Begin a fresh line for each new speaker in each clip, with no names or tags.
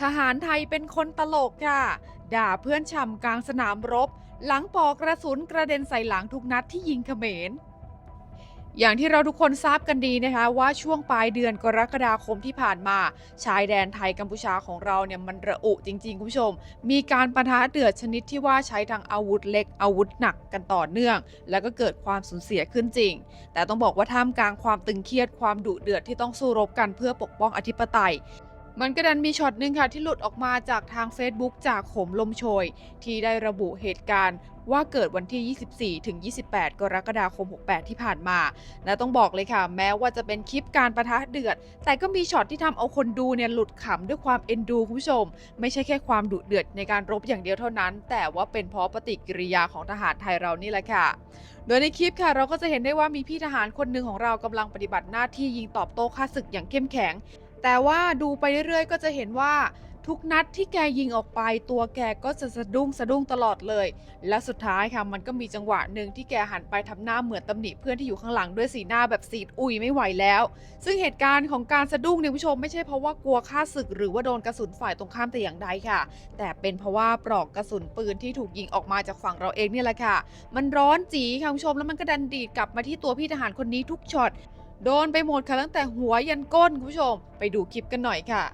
ทหารไทยเป็นคนตลกค่ะ ด่าเพื่อนฉ่ำกลางสนามรบ หลังปอกกระสุนกระเด็นใส่หลังทุกนัดที่ยิงเขมร อย่างที่เราทุกคนทราบกันดีนะคะว่าช่วงปลายเดือนกรกฎาคมที่ผ่านมา ชายแดนไทยกัมพูชาของเราเนี่ยมันระอุจริงๆ คุณผู้ชม มีการปะทะเดือดชนิดที่ว่าใช้ทั้งอาวุธเล็กอาวุธหนักกันต่อเนื่อง แล้วก็เกิดความสูญเสียขึ้นจริง แต่ต้องบอกว่าท่ามกลางความตึงเครียดความดุเดือดที่ต้องสู้รบกันเพื่อปกป้องอธิปไตย มันก็ดันมีช็อตหนึ่งค่ะที่หลุดออกมาจากทาง Facebook จากขมลมโชย ที่ได้ระบุเหตุการณ์ว่าเกิดวันที่ 24 ถึง 28 กรกฎาคม 68 ที่ผ่านมา และต้องบอกเลยค่ะ แม้ว่าจะเป็นคลิปการประทะเดือด แต่ก็มีช็อตที่ทำเอาคนดูเนี่ยหลุดขำด้วยความเอ็นดูคุณผู้ชม ไม่ใช่แค่ความดุเดือดในการรบอย่างเดียวเท่านั้น แต่ว่าเป็นเพราะปฏิกิริยาของทหารไทยเรานี่แหละค่ะ โดยในคลิปค่ะเราก็จะเห็นได้ว่ามีพี่ทหารคนหนึ่งของเรากำลังปฏิบัติหน้าที่ยิงตอบโต้ข้าศึกอย่างเข้มแข็ง แต่ว่าดูไปเรื่อยๆ ก็จะเห็นว่าทุกนัดที่แกยิงออกไปตัวแกก็จะสะดุ้งสะดุ้งตลอดเลย และสุดท้ายค่ะมันก็มีจังหวะหนึ่งที่แกหันไปทำหน้าเหมือนตำหนิเพื่อนที่อยู่ข้างหลังด้วยสีหน้าแบบสีดอุยไม่ไหวแล้ว ซึ่งเหตุการณ์ของการสะดุ้งเนี่ยคุณผู้ชมไม่ใช่เพราะว่ากลัวฆ่าศึก หรือว่าโดนกระสุนฝ่ายตรงข้ามแต่อย่างใดค่ะ แต่เป็นเพราะว่าปลอกกระสุนปืนที่ถูกยิงออกมาจากฝั่งเราเองเนี่ยแหละค่ะ มันร้อนจีค่ะคุณผู้ชมแล้วมันก็ดันดีดกลับมาที่ตัวพี่ทหารคนนี้ทุกช็อต โดนไปหมดค่ะตั้งแต่หัวยันก้นคุณผู้ชม ไปดูคลิปกันหน่อยค่ะ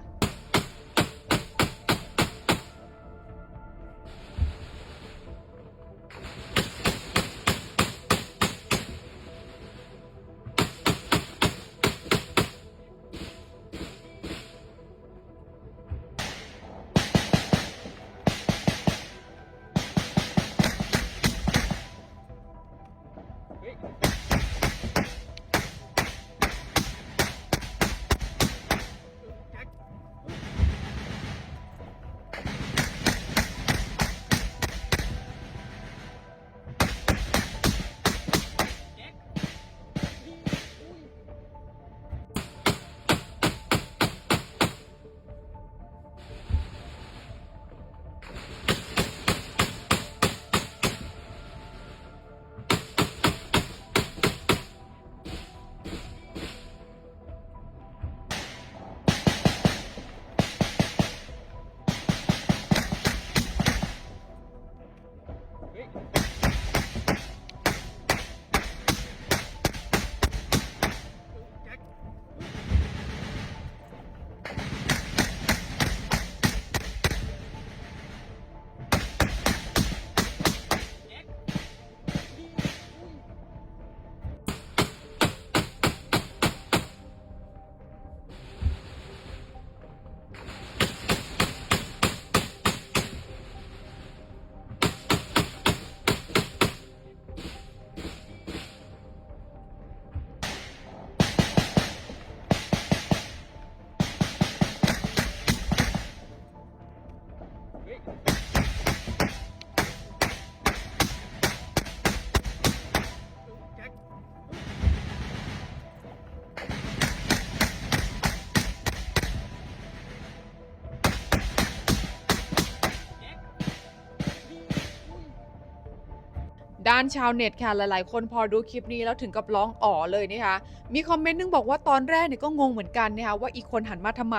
ด้านชาวเน็ตค่ะหลาย ๆ คนพอดูคลิปนี้แล้วถึงกับร้องอ๋อเลยนะคะมีคอมเมนต์นึงบอกว่าตอนแรกเนี่ยก็งงเหมือนกันนะคะว่าอีกคนหันมาทำไม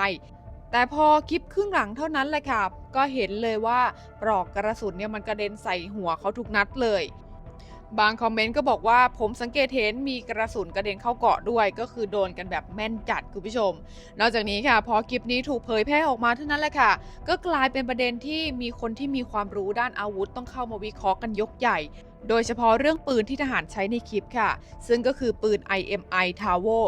แต่พอคลิปครึ่งหลังเท่านั้นแหละค่ะ ก็เห็นเลยว่าปลอกกระสุนเนี่ยมันกระเด็นใส่หัวเขาทุกนัดเลย บางคอมเมนต์ก็บอกว่าผมสังเกตเห็นมีกระสุนกระเด็นเข้าเกาะด้วย ก็คือโดนกันแบบแม่นจัดคุณผู้ชม นอกจากนี้ค่ะ พอคลิปนี้ถูกเผยแพร่ออกมาเท่านั้นแหละค่ะ ก็กลายเป็นประเด็นที่มีคนที่มีความรู้ด้านอาวุธต้องเข้ามาวิเคราะห์กันยกใหญ่ โดยเฉพาะเรื่องปืนที่ทหารใช้ในคลิปค่ะ ซึ่งก็คือปืน IMI TAVO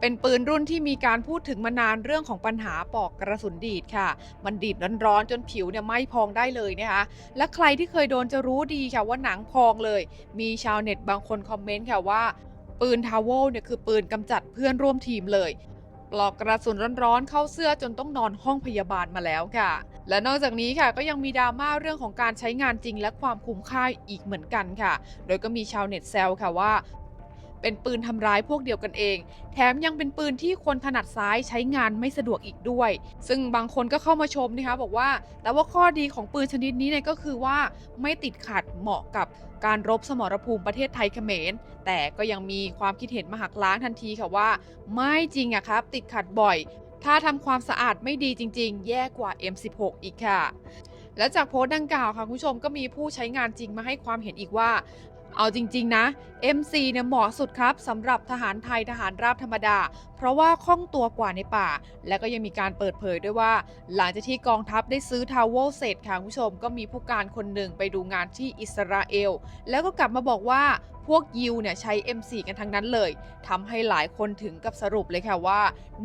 เป็นปืนรุ่นที่มีการพูดถึงมานานเรื่องของปัญหาปอกกระสุนดีดค่ะ มันดีดร้อนๆจนผิวเนี่ยไหม้พองได้เลยนะคะ และใครที่เคยโดนจะรู้ดีค่ะว่าหนังพองเลย มีชาวเน็ตบางคนคอมเมนต์ค่ะว่า ปืนทาวเวลเนี่ยคือปืนกำจัดเพื่อนร่วมทีมเลย ปลอกกระสุนร้อนๆเข้าเสื้อจนต้องนอนห้องพยาบาลมาแล้วค่ะ และนอกจากนี้ค่ะก็ยังมีดราม่าเรื่องของการใช้งานจริงและความคุ้มค่าอีกเหมือนกันค่ะ โดยก็มีชาวเน็ตแซวค่ะว่า เป็นปืนทำร้ายพวกเดียวกันเอง แถมยังเป็นปืนที่คนถนัดซ้ายใช้งานไม่สะดวกอีกด้วย ซึ่งบางคนก็เข้ามาชมนะคะบอกว่า แต่ว่าข้อดีของปืนชนิดนี้เนี่ยก็คือว่าไม่ติดขัดเหมาะกับการรบสมรภูมิประเทศไทยเขมร แต่ก็ยังมีความคิดเห็นมาหักล้างทันทีค่ะว่า ไม่จริงอะครับ ติดขัดบ่อย ถ้าทำความสะอาดไม่ดีจริง ๆ แย่กว่า M16 อีกค่ะ และจากโพสต์ดังกล่าวค่ะคุณผู้ชมก็มีผู้ใช้งานจริงมาให้ความเห็นอีกว่า เอาจริง ๆ นะ MC เนี่ยเหมาะสุดครับสำหรับทหารไทยทหารราบธรรมดา เพราะว่าคล่องตัวกว่าในป่า และก็ยังมีการเปิดเผยด้วยว่า หลังจากที่กองทัพได้ซื้อทาวเวลเสร็จค่ะคุณผู้ชมก็มีผู้การคนหนึ่งไปดูงานที่อิสราเอล แล้วก็กลับมาบอกว่าพวกยิวเนี่ยใช้ M4 กันทั้งนั้นเลยทำให้หลายคนถึงกับสรุปเลยค่ะว่า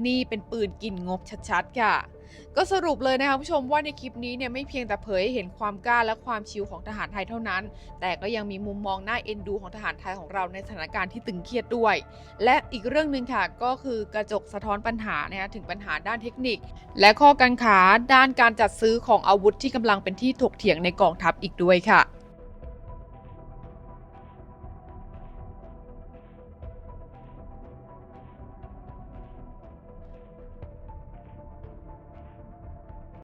นี่เป็นปืนกินงบชัดๆค่ะ ก็สรุปเลยนะคะผู้ชมว่าในคลิปนี้เนี่ยไม่เพียงแต่เผยให้เห็นความกล้าและความชิวของทหารไทยเท่านั้น แต่ก็ยังมีมุมมองน่าเอ็นดูของทหารไทยของเราในสถานการณ์ที่ตึงเครียดด้วย และอีกเรื่องหนึ่งค่ะก็คือกระจกสะท้อนปัญหานะคะถึงปัญหาด้านเทคนิค และข้อกังขาด้านการจัดซื้อของอาวุธที่กำลังเป็นที่ถกเถียงในกองทัพอีกด้วยค่ะ